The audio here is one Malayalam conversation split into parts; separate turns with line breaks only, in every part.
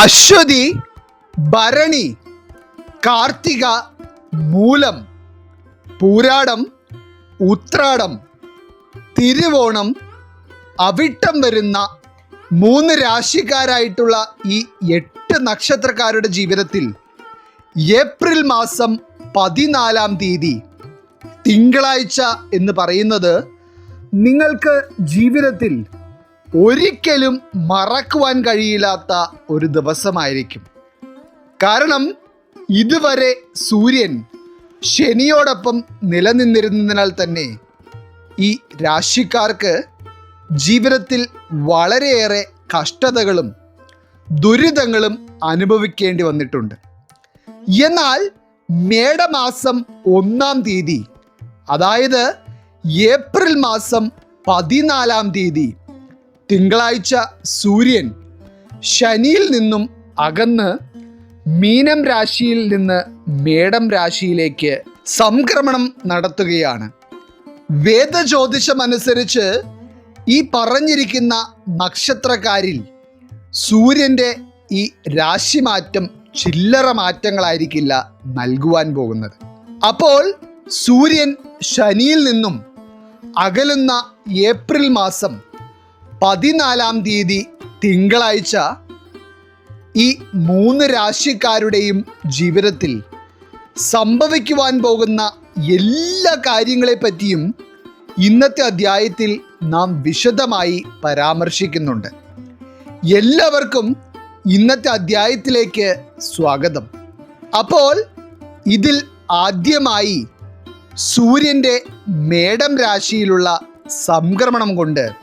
അശ്വതി ഭരണി കാർത്തിക മൂലം പൂരാടം ഉത്രാടം തിരുവോണം അവിട്ടം വരുന്ന മൂന്ന് രാശിക്കാരായിട്ടുള്ള ഈ എട്ട് നക്ഷത്രക്കാരുടെ ജീവിതത്തിൽ ഏപ്രിൽ മാസം പതിനാലാം തീയതി തിങ്കളാഴ്ച എന്ന് പറയുന്നത് നിങ്ങൾക്ക് ജീവിതത്തിൽ ഒരിക്കലും മറക്കുവാൻ കഴിയില്ലാത്ത ഒരു ദിവസമായിരിക്കും. കാരണം ഇതുവരെ സൂര്യൻ ശനിയോടൊപ്പം നിലനിന്നിരുന്നതിനാൽ തന്നെ ഈ രാശിക്കാർക്ക് ജീവിതത്തിൽ വളരെയേറെ കഷ്ടതകളും ദുരിതങ്ങളും അനുഭവിക്കേണ്ടി വന്നിട്ടുണ്ട്. എന്നാൽ മേടമാസം ഒന്നാം തീയതി അതായത് ഏപ്രിൽ മാസം പതിനാലാം തീയതി തിങ്കളാഴ്ച സൂര്യൻ ശനിയിൽ നിന്നും അകന്ന് മീനം രാശിയിൽ നിന്ന് മേടം രാശിയിലേക്ക് സംക്രമണം നടത്തുകയാണ്. വേദജ്യോതിഷമനുസരിച്ച് ഈ പറഞ്ഞിരിക്കുന്ന നക്ഷത്രക്കാരിൽ സൂര്യന്റെ ഈ രാശിമാറ്റം ചില്ലറ മാറ്റങ്ങളായിരിക്കില്ല നൽകുവാൻ പോകുന്നത്. അപ്പോൾ സൂര്യൻ ശനിയിൽ നിന്നും അകലുന്ന ഏപ്രിൽ മാസം പതിനാലാം തീയതി തിങ്കളാഴ്ച ഈ മൂന്ന് രാശിക്കാരുടെയും ജീവിതത്തിൽ സംഭവിക്കുവാൻ പോകുന്ന എല്ലാ കാര്യങ്ങളെപ്പറ്റിയും ഇന്നത്തെ അധ്യായത്തിൽ നാം വിശദമായി പരാമർശിക്കുന്നുണ്ട്. എല്ലാവർക്കും ഇന്നത്തെ അധ്യായത്തിലേക്ക് സ്വാഗതം. അപ്പോൾ ഇതിൽ ആദ്യമായി സൂര്യന്റെ മേടം രാശിയിലുള്ള സംക്രമണം കൊണ്ട്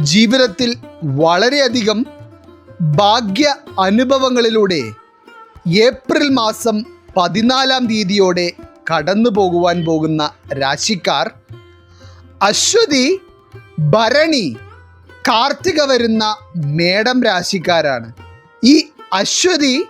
ജീവിതത്തിൽ വളരെയധികം ഭാഗ്യ അനുഭവങ്ങളിലൂടെ ഏപ്രിൽ മാസം പതിനാലാം തീയതിയോടെ കടന്നു പോകുവാൻ പോകുന്ന രാശിക്കാർ അശ്വതി ഭരണി കാർത്തിക വരുന്ന മേടം രാശിക്കാരാണ്. ഈ അശ്വതി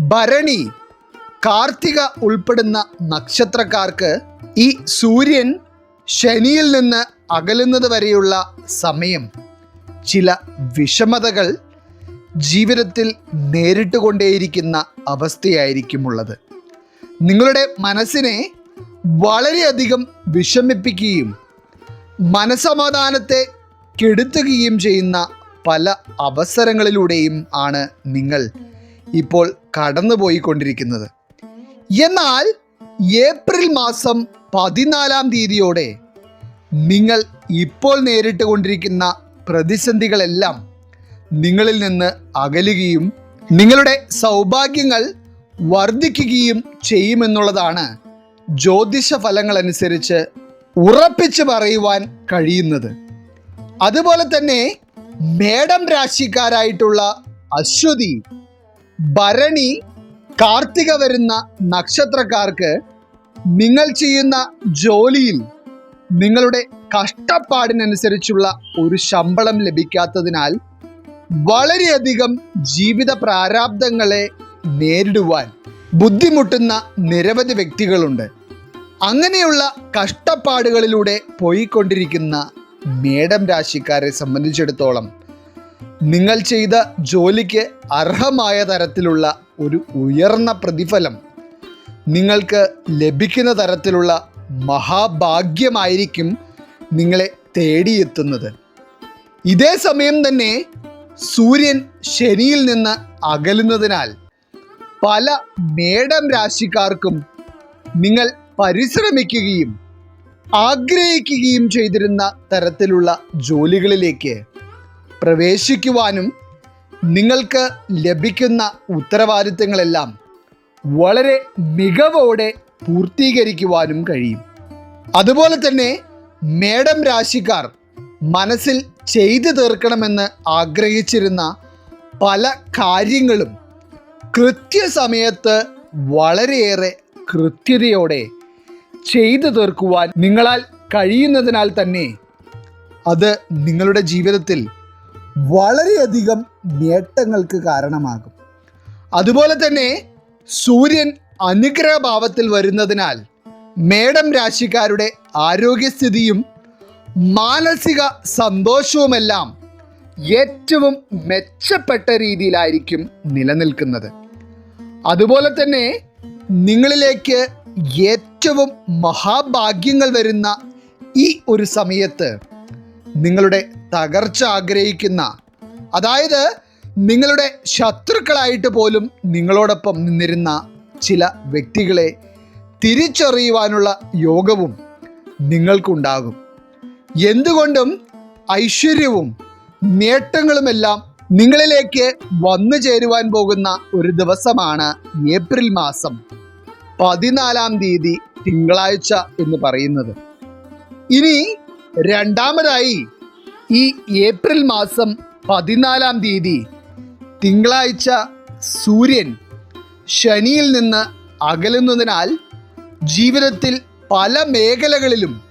ഭരണി കാർത്തിക ഉൾപ്പെടുന്ന നക്ഷത്രക്കാർക്ക് ഈ സൂര്യൻ ശനിയിൽ നിന്ന് അകലുന്നത് വരെയുള്ള സമയം ചില വിഷമതകൾ ജീവിതത്തിൽ നേരിട്ടുകൊണ്ടേയിരിക്കുന്ന അവസ്ഥയായിരിക്കുമുള്ളത്. നിങ്ങളുടെ മനസ്സിനെ വളരെയധികം വിഷമിപ്പിക്കുകയും മനസമാധാനത്തെ കെടുത്തുകയും ചെയ്യുന്ന പല അവസരങ്ങളിലൂടെയും ആണ് നിങ്ങൾ ഇപ്പോൾ കടന്നുപോയിക്കൊണ്ടിരിക്കുന്നത്. എന്നാൽ ഏപ്രിൽ മാസം പതിനാലാം തീയതിയോടെ നിങ്ങൾ ഇപ്പോൾ നേരിട്ട് കൊണ്ടിരിക്കുന്ന പ്രതിസന്ധികളെല്ലാം നിങ്ങളിൽ നിന്ന് അകലുകയും നിങ്ങളുടെ സൗഭാഗ്യങ്ങൾ വർദ്ധിക്കുകയും ചെയ്യുമെന്നുള്ളതാണ് ജ്യോതിഷ ഫലങ്ങളനുസരിച്ച് ഉറപ്പിച്ച് പറയുവാൻ കഴിയുന്നത്. അതുപോലെ തന്നെ മേടം രാശിക്കാരായിട്ടുള്ള അശ്വതി ഭരണി കാർത്തിക വരുന്ന നക്ഷത്രക്കാർക്ക് നിങ്ങൾ ചെയ്യുന്ന ജോലിയിൽ നിങ്ങളുടെ കഷ്ടപ്പാടിനനുസരിച്ചുള്ള ഒരു ശമ്പളം ലഭിക്കാത്തതിനാൽ വളരെയധികം ജീവിത പ്രാരാബ്ദങ്ങളെ നേരിടുവാൻ ബുദ്ധിമുട്ടുന്ന നിരവധി വ്യക്തികളുണ്ട്. അങ്ങനെയുള്ള കഷ്ടപ്പാടുകളിലൂടെ പോയിക്കൊണ്ടിരിക്കുന്ന മേടം രാശിക്കാരെ സംബന്ധിച്ചിടത്തോളം നിങ്ങൾ ചെയ്ത ജോലിക്ക് അർഹമായ തരത്തിലുള്ള ഒരു ഉയർന്ന പ്രതിഫലം നിങ്ങൾക്ക് ലഭിക്കുന്ന തരത്തിലുള്ള മഹാഭാഗ്യമായിരിക്കും നിങ്ങളെ തേടിയെത്തുന്നത്. ഇതേ സമയം തന്നെ സൂര്യൻ ശനിയിൽ നിന്ന് അകലുന്നതിനാൽ പല മേടം രാശിക്കാർക്കും നിങ്ങൾ പരിശ്രമിക്കുകയും ആഗ്രഹിക്കുകയും ചെയ്തിരുന്ന തരത്തിലുള്ള ജോലികളിലേക്ക് പ്രവേശിക്കുവാനും നിങ്ങൾക്ക് ലഭിക്കുന്ന ഉത്തരവാദിത്തങ്ങളെല്ലാം വളരെ മികവോടെ പൂർത്തീകരിക്കുവാനും കഴിയും. അതുപോലെ തന്നെ മേഡം രാശിക്കാർ മനസ്സിൽ ചെയ്തു തീർക്കണമെന്ന് ആഗ്രഹിച്ചിരുന്ന പല കാര്യങ്ങളും കൃത്യസമയത്ത് വളരെയേറെ കൃത്യതയോടെ ചെയ്തു തീർക്കുവാൻ നിങ്ങളാൽ കഴിയുന്നതിനാൽ തന്നെ അത് നിങ്ങളുടെ ജീവിതത്തിൽ വളരെയധികം നേട്ടങ്ങൾക്ക് കാരണമാകും. അതുപോലെ തന്നെ സൂര്യൻ അനുഗ്രഹഭാവത്തിൽ വരുന്നതിനാൽ മേടം രാശിക്കാരുടെ ആരോഗ്യസ്ഥിതിയും മാനസിക സന്തോഷവുമെല്ലാം ഏറ്റവും മെച്ചപ്പെട്ട രീതിയിലായിരിക്കും നിലനിൽക്കുന്നത്. അതുപോലെ തന്നെ നിങ്ങളിലേക്ക് ഏറ്റവും മഹാഭാഗ്യങ്ങൾ വരുന്ന ഈ ഒരു സമയത്ത് നിങ്ങളുടെ തകർച്ച ആഗ്രഹിക്കുന്ന അതായത് നിങ്ങളുടെ ശത്രുക്കളായിട്ട് പോലും നിങ്ങളോടൊപ്പം നിന്നിരുന്ന ചില വ്യക്തികളെ തിരിച്ചറിയുവാനുള്ള യോഗവും നിങ്ങൾക്കുണ്ടാകും. എന്തുകൊണ്ടും ഐശ്വര്യവും നേട്ടങ്ങളുമെല്ലാം നിങ്ങളിലേക്ക് വന്നു ചേരുവാൻ പോകുന്ന ഒരു ദിവസമാണ് ഏപ്രിൽ മാസം പതിനാലാം തീയതി തിങ്കളാഴ്ച എന്ന് പറയുന്നത്. ഇനി രണ്ടാമതായി ഈ ഏപ്രിൽ മാസം പതിനാലാം തീയതി തിങ്കളാഴ്ച സൂര്യൻ ശനിയിൽ നിന്ന് അകലുന്നതിനാൽ ജീവിതത്തിൽ പല മേഖലകളിലും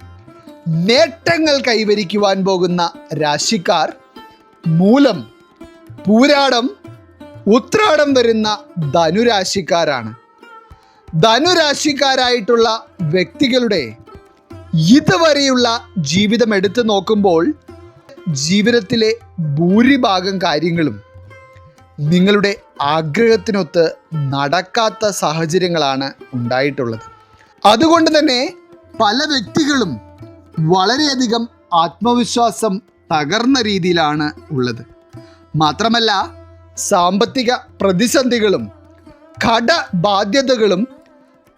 നേട്ടങ്ങൾ കൈവരിക്കുവാൻ പോകുന്ന രാശിക്കാർ മൂലം പൂരാടം ഉത്രാടം വരുന്ന ധനുരാശിക്കാരാണ്. ധനുരാശിക്കാരായിട്ടുള്ള വ്യക്തികളുടെ ഇതുവരെയുള്ള ജീവിതം എടുത്തു നോക്കുമ്പോൾ ജീവിതത്തിലെ ഭൂരിഭാഗം കാര്യങ്ങളും നിങ്ങളുടെ ആഗ്രഹത്തിനൊത്ത് നടക്കാത്ത സാഹചര്യങ്ങളാണ് ഉണ്ടായിട്ടുള്ളത്. അതുകൊണ്ട് തന്നെ പല വ്യക്തികളും വളരെയധികം ആത്മവിശ്വാസം തകർന്ന രീതിയിലാണ് ഉള്ളത്. മാത്രമല്ല സാമ്പത്തിക പ്രതിസന്ധികളും കടബാധ്യതകളും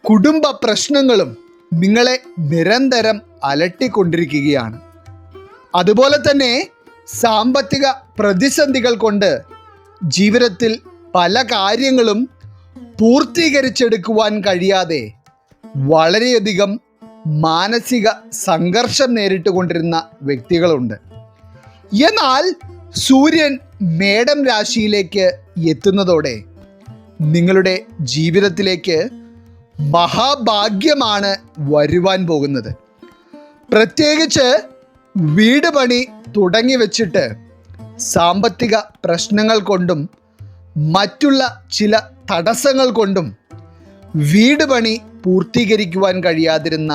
കുടുംബ പ്രശ്നങ്ങളും നിങ്ങളെ നിരന്തരം അലട്ടിക്കൊണ്ടിരിക്കുകയാണ്. അതുപോലെ തന്നെ സാമ്പത്തിക പ്രതിസന്ധികൾ കൊണ്ട് ജീവിതത്തിൽ പല കാര്യങ്ങളും പൂർത്തീകരിച്ചെടുക്കുവാൻ കഴിയാതെ വളരെയധികം മാനസിക സംഘർഷം നേരിട്ടുകൊണ്ടിരുന്ന വ്യക്തികളുണ്ട്. എന്നാൽ സൂര്യൻ മേടം രാശിയിലേക്ക് എത്തുന്നതോടെ നിങ്ങളുടെ ജീവിതത്തിലേക്ക് മഹാഭാഗ്യമാണ് വരുവാൻ പോകുന്നത്. പ്രത്യേകിച്ച് വീട് പണി തുടങ്ങി വെച്ചിട്ട് സാമ്പത്തിക പ്രശ്നങ്ങൾ കൊണ്ടും മറ്റുള്ള ചില തടസ്സങ്ങൾ കൊണ്ടും വീട് പണി പൂർത്തീകരിക്കുവാൻ കഴിയാതിരുന്ന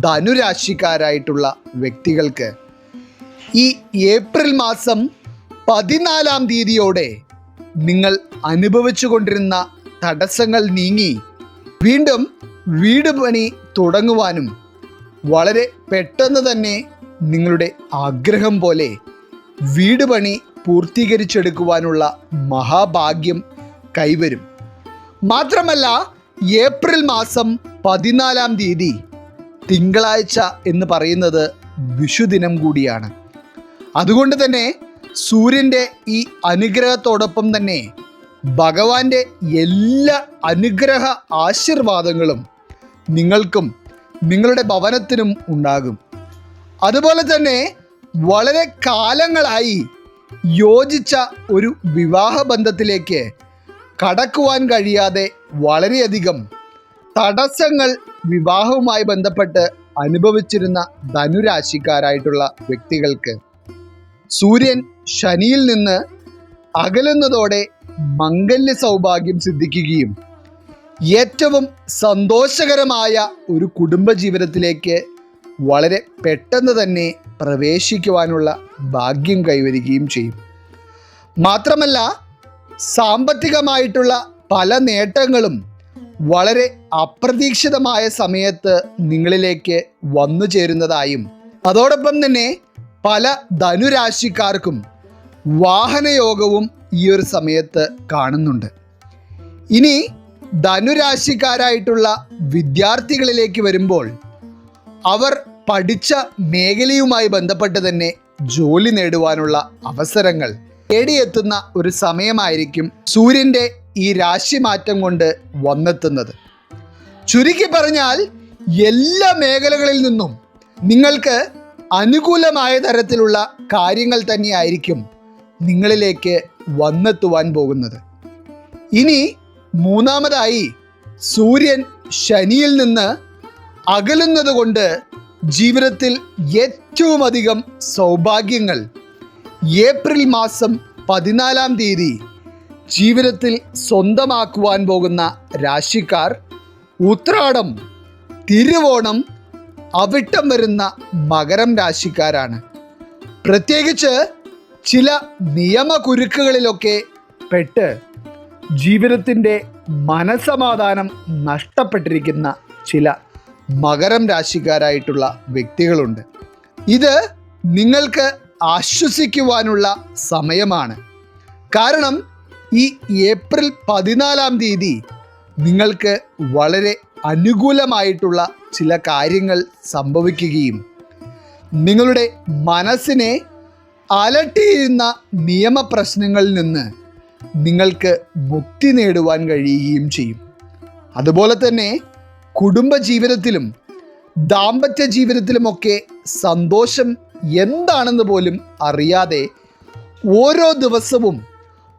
ധനുരാശിക്കാരായിട്ടുള്ള വ്യക്തികൾക്ക് ഈ ഏപ്രിൽ മാസം പതിനാലാം തീയതിയോടെ നിങ്ങൾ അനുഭവിച്ചു കൊണ്ടിരുന്ന തടസ്സങ്ങൾ നീങ്ങി വീണ്ടും വീട് പണി തുടങ്ങുവാനും വളരെ പെട്ടെന്ന് തന്നെ നിങ്ങളുടെ ആഗ്രഹം പോലെ വീട് പണി പൂർത്തീകരിച്ചെടുക്കുവാനുള്ള മഹാഭാഗ്യം കൈവരും. മാത്രമല്ല ഏപ്രിൽ മാസം പതിനാലാം തീയതി തിങ്കളാഴ്ച എന്ന് പറയുന്നത് വിഷുദിനം കൂടിയാണ്. അതുകൊണ്ട് തന്നെ സൂര്യന്റെ ഈ അനുഗ്രഹത്തോടൊപ്പം തന്നെ ഭഗവാന്റെ എല്ലാ അനുഗ്രഹ ആശീർവാദങ്ങളും നിങ്ങൾക്കും നിങ്ങളുടെ ഭവനത്തിനും ഉണ്ടാകും. അതുപോലെ തന്നെ വളരെ കാലങ്ങളായി യോജിച്ച ഒരു വിവാഹബന്ധത്തിലേക്ക് കടക്കുവാൻ കഴിയാതെ വളരെയധികം തടസ്സങ്ങൾ വിവാഹവുമായി ബന്ധപ്പെട്ട് അനുഭവിച്ചിരുന്ന ധനുരാശിക്കാരായിട്ടുള്ള വ്യക്തികൾക്ക് സൂര്യൻ ശനിയിൽ നിന്ന് അകലുന്നതോടെ മംഗല്യ സൗഭാഗ്യം സിദ്ധിക്കുകയും ഏറ്റവും സന്തോഷകരമായ ഒരു കുടുംബജീവിതത്തിലേക്ക് വളരെ പെട്ടെന്ന് തന്നെ പ്രവേശിക്കുവാനുള്ള ഭാഗ്യം കൈവരികയും ചെയ്യും. മാത്രമല്ല സാമ്പത്തികമായിട്ടുള്ള പല നേട്ടങ്ങളും വളരെ അപ്രതീക്ഷിതമായ സമയത്ത് നിങ്ങളിലേക്ക് വന്നു ചേരുന്നതായും അതോടൊപ്പം തന്നെ പല ധനുരാശിക്കാർക്കും വാഹനയോഗവും ഈ ഒരു സമയത്ത് കാണുന്നുണ്ട്. ഇനി ധനുരാശിക്കാരായിട്ടുള്ള വിദ്യാർത്ഥികളിലേക്ക് വരുമ്പോൾ അവർ പഠിച്ച മേഖലയുമായി ബന്ധപ്പെട്ട് തന്നെ ജോലി നേടുവാനുള്ള അവസരങ്ങൾ തേടിയെത്തുന്ന ഒരു സമയമായിരിക്കും സൂര്യന്റെ ഈ രാശിമാറ്റം കൊണ്ട് വന്നെത്തുന്നത്. ചുരുക്കി പറഞ്ഞാൽ എല്ലാ മേഖലകളിൽ നിന്നും നിങ്ങൾക്ക് അനുകൂലമായ തരത്തിലുള്ള കാര്യങ്ങൾ തന്നെയായിരിക്കും നിങ്ങളിലേക്ക് വന്നെത്തുവാൻ പോകുന്നത്. ഇനി മൂന്നാമതായി സൂര്യൻ ശനിയിൽ നിന്ന് അകലുന്നത് കൊണ്ട് ജീവിതത്തിൽ ഏറ്റവും അധികം സൗഭാഗ്യങ്ങൾ. ഏപ്രിൽ മാസം പതിനാലാം തീയതി ജീവിതത്തിൽ സ്വന്തമാക്കുവാൻ പോകുന്ന രാശിക്കാർ ഉത്രാടം തിരുവോണം അവിട്ടം വരുന്ന മകരം രാശിക്കാരാണ്. പ്രത്യേകിച്ച് ചില നിയമകുരുക്കുകളിലൊക്കെ പെട്ട് ജീവിതത്തിന്റെ മനസമാധാനം നഷ്ടപ്പെട്ടിരിക്കുന്ന ചില മകരം രാശിക്കാരായിട്ടുള്ള വ്യക്തികളുണ്ട്. ഇത് നിങ്ങൾക്ക് ആശ്വസിക്കുവാനുള്ള സമയമാണ്. കാരണം ഈ ഏപ്രിൽ പതിനാലാം തീയതി നിങ്ങൾക്ക് വളരെ അനുകൂലമായിട്ടുള്ള ചില കാര്യങ്ങൾ സംഭവിക്കുകയും നിങ്ങളുടെ മനസ്സിനെ അലട്ടിയിരുന്ന നിയമപ്രശ്നങ്ങളിൽ നിന്ന് നിങ്ങൾക്ക് മുക്തി നേടുവാൻ കഴിയുകയും ചെയ്യും. അതുപോലെ തന്നെ കുടുംബജീവിതത്തിലും ദാമ്പത്യ ജീവിതത്തിലുമൊക്കെ സന്തോഷം എന്താണെന്ന് പോലും അറിയാതെ ഓരോ ദിവസവും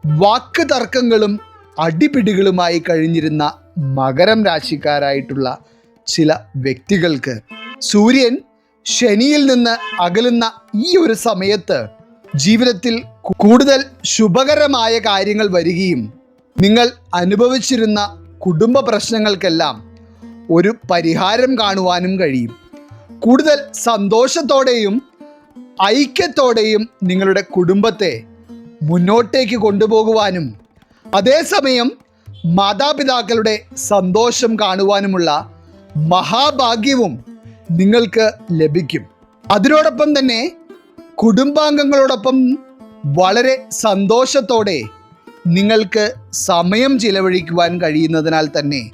വാക്ക് തർക്കങ്ങളും അടിപിടികളുമായി കഴിഞ്ഞിരുന്ന മകരം രാശിക്കാരായിട്ടുള്ള ചില വ്യക്തികൾക്ക് സൂര്യൻ ശനിയിൽ നിന്ന് അകലുന്ന ഈ ഒരു സമയത്ത് ജീവിതത്തിൽ കൂടുതൽ ശുഭകരമായ കാര്യങ്ങൾ വരികയും നിങ്ങൾ അനുഭവിച്ചിരുന്ന കുടുംബ പ്രശ്നങ്ങൾക്കെല്ലാം ഒരു പരിഹാരം കാണുവാനും കഴിയും. കൂടുതൽ സന്തോഷത്തോടെയും ഐക്യത്തോടെയും നിങ്ങളുടെ കുടുംബത്തെ മുന്നോട്ടേക്ക് കൊണ്ടുപോകുവാനും അതേസമയം മാതാപിതാക്കളുടെ സന്തോഷം കാണുവാനുമുള്ള മഹാഭാഗ്യവും നിങ്ങൾക്ക് ലഭിക്കും. അതിനോടൊപ്പം തന്നെ കുടുംബാംഗങ്ങളോടൊപ്പം വളരെ സന്തോഷത്തോടെ നിങ്ങൾക്ക് സമയം ചിലവഴിക്കുവാൻ കഴിയുന്നതിനാൽ തന്നെ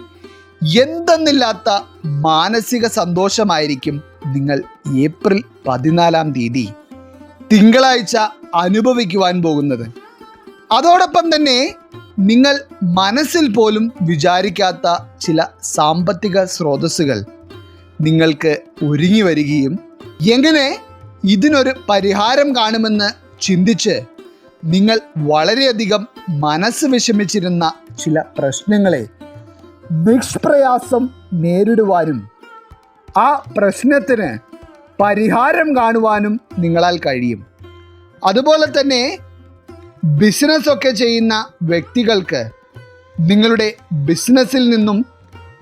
എന്തെന്നില്ലാത്ത മാനസിക സന്തോഷമായിരിക്കും നിങ്ങൾ ഏപ്രിൽ പതിനാലാം തീയതി തിങ്കളാഴ്ച അനുഭവിക്കുവാൻ പോകുന്നത്. അതോടൊപ്പം തന്നെ നിങ്ങൾ മനസ്സിൽ പോലും വിചാരിക്കാത്ത ചില സാമ്പത്തിക സ്രോതസ്സുകൾ നിങ്ങൾക്ക് ഒരുങ്ങി വരികയും എങ്ങനെ ഇതിനൊരു പരിഹാരം കാണുമെന്ന് ചിന്തിച്ച് നിങ്ങൾ വളരെയധികം മനസ്സ് വിഷമിച്ചിരുന്ന ചില പ്രശ്നങ്ങളെ നിഷ്പ്രയാസം നേരിടുവാനും ആ പ്രശ്നത്തിന് പരിഹാരം കാണുവാനും നിങ്ങളാൽ കഴിയും. അതുപോലെ തന്നെ ബിസിനസ്സൊക്കെ ചെയ്യുന്ന വ്യക്തികൾക്ക് നിങ്ങളുടെ ബിസിനസ്സിൽ നിന്നും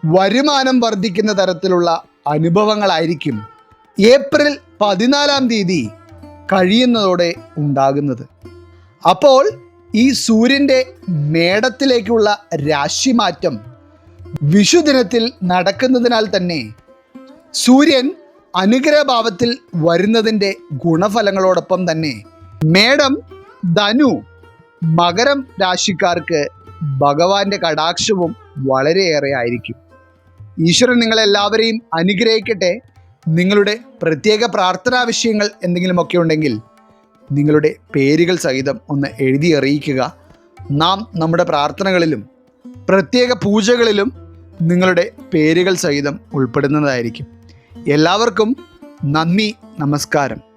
വരുമാനം വർദ്ധിക്കുന്ന തരത്തിലുള്ള അനുഭവങ്ങളായിരിക്കും ഏപ്രിൽ പതിനാലാം തീയതി കഴിയുന്നതോടെ ഉണ്ടാകുന്നത്. അപ്പോൾ ഈ സൂര്യന്റെ മേടത്തിലേക്കുള്ള രാശിമാറ്റം വിഷുദിനത്തിൽ നടക്കുന്നതിനാൽ തന്നെ സൂര്യൻ അനുഗ്രഹഭാവത്തിൽ വരുന്നതിന്റെ ഗുണഫലങ്ങളോടൊപ്പം തന്നെ മേടം ധനു മകരം രാശിക്കാർക്ക് ഭഗവാന്റെ കടാക്ഷവും വളരെയേറെ ആയിരിക്കും. ഈശ്വരൻ നിങ്ങളെല്ലാവരെയും അനുഗ്രഹിക്കട്ടെ. നിങ്ങളുടെ പ്രത്യേക പ്രാർത്ഥനാ വിഷയങ്ങൾ എന്തെങ്കിലുമൊക്കെ ഉണ്ടെങ്കിൽ നിങ്ങളുടെ പേരുകൾ സഹിതം ഒന്ന് എഴുതി അറിയിക്കുക. നാം നമ്മുടെ പ്രാർത്ഥനകളിലും പ്രത്യേക പൂജകളിലും നിങ്ങളുടെ പേരുകൾ സഹിതം ഉൾപ്പെടുന്നതായിരിക്കും. എല്ലാവർക്കും നന്ദി നമസ്കാരം.